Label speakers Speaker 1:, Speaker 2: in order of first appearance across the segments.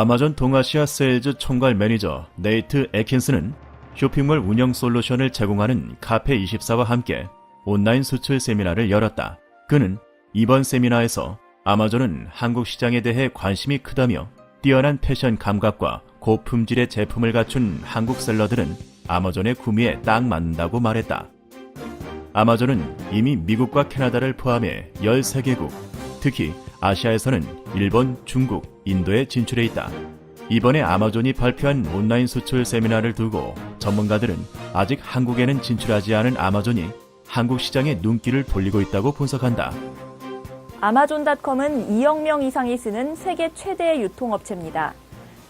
Speaker 1: 아마존 동아시아 세일즈 총괄 매니저 네이트 에킨스는 쇼핑몰 운영 솔루션을 제공하는 카페24와 함께 온라인 수출 세미나를 열었다. 그는 이번 세미나에서 아마존은 한국 시장에 대해 관심이 크다며 뛰어난 패션 감각과 고품질의 제품을 갖춘 한국 셀러들은 아마존의 구미에 딱 맞는다고 말했다. 아마존은 이미 미국과 캐나다를 포함해 13개국, 특히 아시아에서는 일본, 중국, 인도에 진출해 있다. 이번에 아마존이 발표한 온라인 수출 세미나를 두고 전문가들은 아직 한국에는 진출하지 않은 아마존이 한국 시장에 눈길을 돌리고 있다고 분석한다.
Speaker 2: 아마존닷컴은 2억 명 이상이 쓰는 세계 최대의 유통업체입니다.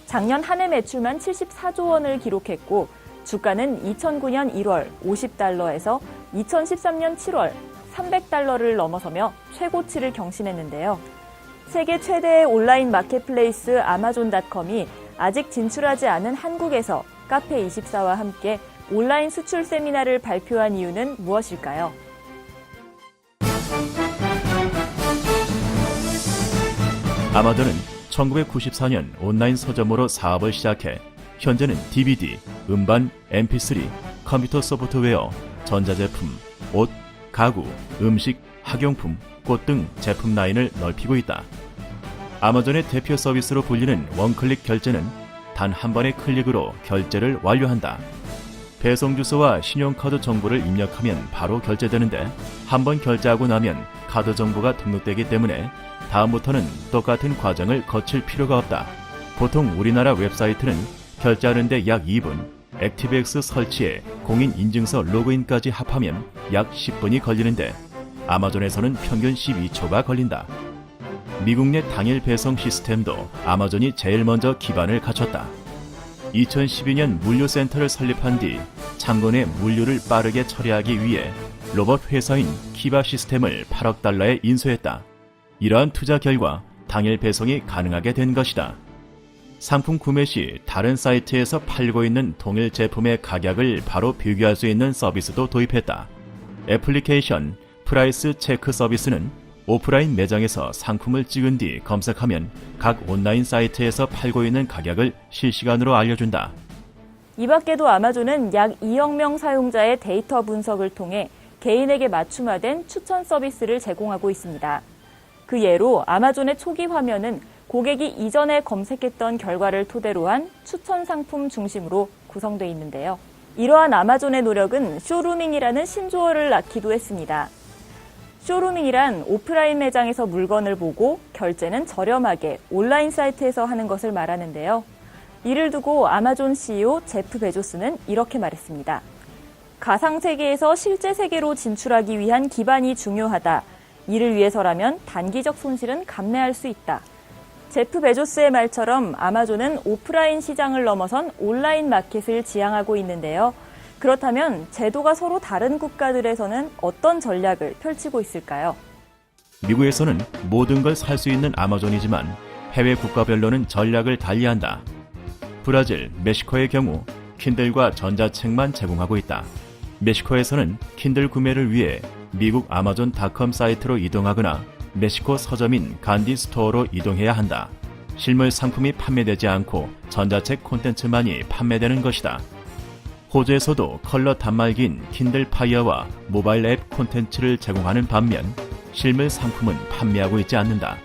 Speaker 2: 작년 한 해 매출만 74조 원을 기록했고 주가는 2009년 1월 50달러에서 2013년 7월 300달러를 넘어서며 최고치를 경신했는데요. 세계 최대의 온라인 마켓플레이스 아마존닷컴이 아직 진출하지 않은 한국에서 카페24와 함께 온라인 수출 세미나를 발표한 이유는 무엇일까요?
Speaker 1: 아마존은 1994년 온라인 서점으로 사업을 시작해 현재는 DVD, 음반, MP3, 컴퓨터 소프트웨어, 전자제품, 옷, 가구, 음식, 학용품, 꽃 등 제품 라인을 넓히고 있다. 아마존의 대표 서비스로 불리는 원클릭 결제는 단 한 번의 클릭으로 결제를 완료한다. 배송 주소와 신용카드 정보를 입력하면 바로 결제되는데 한 번 결제하고 나면 카드 정보가 등록되기 때문에 다음부터는 똑같은 과정을 거칠 필요가 없다. 보통 우리나라 웹사이트는 결제하는데 약 2분, 액티브엑스 설치에 공인 인증서 로그인까지 합하면 약 10분이 걸리는데 아마존에서는 평균 12초가 걸린다. 미국 내 당일 배송 시스템도 아마존이 제일 먼저 기반을 갖췄다. 2012년 물류센터를 설립한 뒤 창고내 물류를 빠르게 처리하기 위해 로봇 회사인 키바 시스템을 8억 달러에 인수했다. 이러한 투자 결과 당일 배송이 가능하게 된 것이다. 상품 구매 시 다른 사이트에서 팔고 있는 동일 제품의 가격을 바로 비교할 수 있는 서비스도 도입했다. 애플리케이션 프라이스 체크 서비스는 오프라인 매장에서 상품을 찍은 뒤 검색하면 각 온라인 사이트에서 팔고 있는 가격을 실시간으로 알려준다.
Speaker 2: 이 밖에도 아마존은 약 2억 명 사용자의 데이터 분석을 통해 개인에게 맞춤화된 추천 서비스를 제공하고 있습니다. 그 예로 아마존의 초기 화면은 고객이 이전에 검색했던 결과를 토대로 한 추천 상품 중심으로 구성되어 있는데요. 이러한 아마존의 노력은 쇼루밍이라는 신조어를 낳기도 했습니다. 쇼루밍이란 오프라인 매장에서 물건을 보고 결제는 저렴하게 온라인 사이트에서 하는 것을 말하는데요. 이를 두고 아마존 CEO 제프 베조스는 이렇게 말했습니다. 가상 세계에서 실제 세계로 진출하기 위한 기반이 중요하다. 이를 위해서라면 단기적 손실은 감내할 수 있다. 제프 베조스의 말처럼 아마존은 오프라인 시장을 넘어선 온라인 마켓을 지향하고 있는데요. 그렇다면 제도가 서로 다른 국가들에서는 어떤 전략을 펼치고 있을까요?
Speaker 1: 미국에서는 모든 걸 살 수 있는 아마존이지만 해외 국가별로는 전략을 달리한다. 브라질, 멕시코의 경우 킨들과 전자책만 제공하고 있다. 멕시코에서는 킨들 구매를 위해 미국 아마존 닷컴 사이트로 이동하거나 멕시코 서점인 간디 스토어로 이동해야 한다. 실물 상품이 판매되지 않고 전자책 콘텐츠만이 판매되는 것이다. 호주에서도 컬러 단말기인 킨들 파이어와 모바일 앱 콘텐츠를 제공하는 반면 실물 상품은 판매하고 있지 않는다.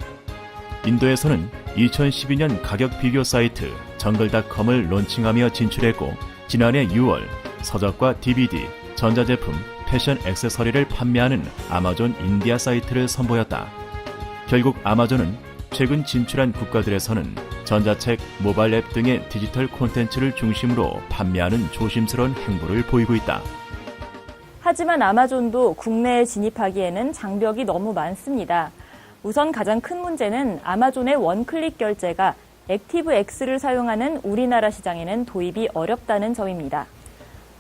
Speaker 1: 인도에서는 2012년 가격 비교 사이트 정글닷컴을 론칭하며 진출했고 지난해 6월 서적과 DVD, 전자제품, 패션 액세서리를 판매하는 아마존 인디아 사이트를 선보였다. 결국 아마존은 최근 진출한 국가들에서는 전자책, 모바일 앱 등의 디지털 콘텐츠를 중심으로 판매하는 조심스러운 행보를 보이고 있다.
Speaker 2: 하지만 아마존도 국내에 진입하기에는 장벽이 너무 많습니다. 우선 가장 큰 문제는 아마존의 원클릭 결제가 액티브 X를 사용하는 우리나라 시장에는 도입이 어렵다는 점입니다.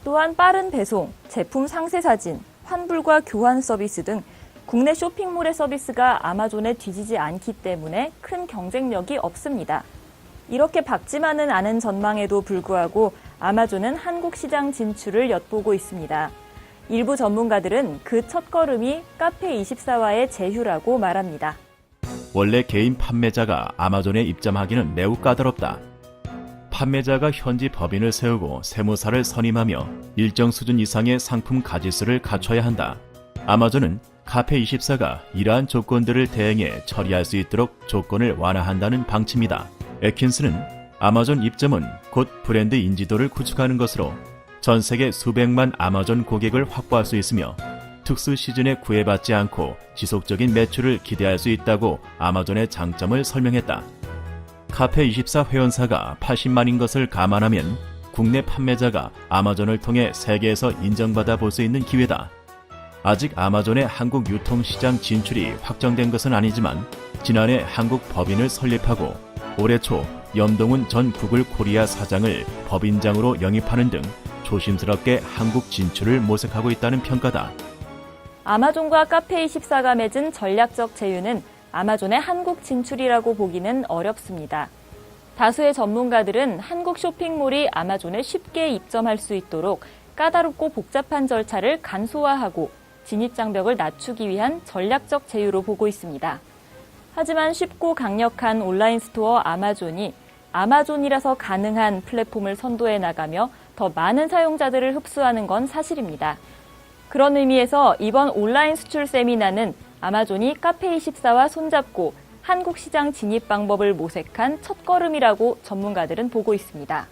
Speaker 2: 또한 빠른 배송, 제품 상세 사진, 환불과 교환 서비스 등 국내 쇼핑몰의 서비스가 아마존에 뒤지지 않기 때문에 큰 경쟁력이 없습니다. 이렇게 밝지만은 않은 전망에도 불구하고 아마존은 한국 시장 진출을 엿보고 있습니다. 일부 전문가들은 그 첫걸음이 카페24와의 제휴라고 말합니다.
Speaker 1: 원래 개인 판매자가 아마존에 입점하기는 매우 까다롭다. 판매자가 현지 법인을 세우고 세무사를 선임하며 일정 수준 이상의 상품 가지수를 갖춰야 한다. 아마존은 카페24가 이러한 조건들을 대행해 처리할 수 있도록 조건을 완화한다는 방침이다. 에킨스는 아마존 입점은 곧 브랜드 인지도를 구축하는 것으로 전 세계 수백만 아마존 고객을 확보할 수 있으며 특수 시즌에 구애받지 않고 지속적인 매출을 기대할 수 있다고 아마존의 장점을 설명했다. 카페24 회원사가 80만인 것을 감안하면 국내 판매자가 아마존을 통해 세계에서 인정받아 볼 수 있는 기회다. 아직 아마존의 한국 유통 시장 진출이 확정된 것은 아니지만 지난해 한국 법인을 설립하고 올해 초 염동훈 전 구글 코리아 사장을 법인장으로 영입하는 등 조심스럽게 한국 진출을 모색하고 있다는 평가다.
Speaker 2: 아마존과 카페24가 맺은 전략적 제휴는 아마존의 한국 진출이라고 보기는 어렵습니다. 다수의 전문가들은 한국 쇼핑몰이 아마존에 쉽게 입점할 수 있도록 까다롭고 복잡한 절차를 간소화하고 진입장벽을 낮추기 위한 전략적 제휴로 보고 있습니다. 하지만 쉽고 강력한 온라인 스토어 아마존이 아마존이라서 가능한 플랫폼을 선도해 나가며 더 많은 사용자들을 흡수하는 건 사실입니다. 그런 의미에서 이번 온라인 수출 세미나는 아마존이 카페24와 손잡고 한국 시장 진입 방법을 모색한 첫 걸음이라고 전문가들은 보고 있습니다.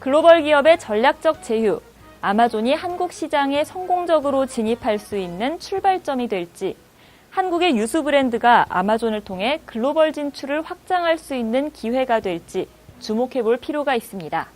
Speaker 2: 글로벌 기업의 전략적 제휴, 아마존이 한국 시장에 성공적으로 진입할 수 있는 출발점이 될지, 한국의 유수 브랜드가 아마존을 통해 글로벌 진출을 확장할 수 있는 기회가 될지 주목해 볼 필요가 있습니다.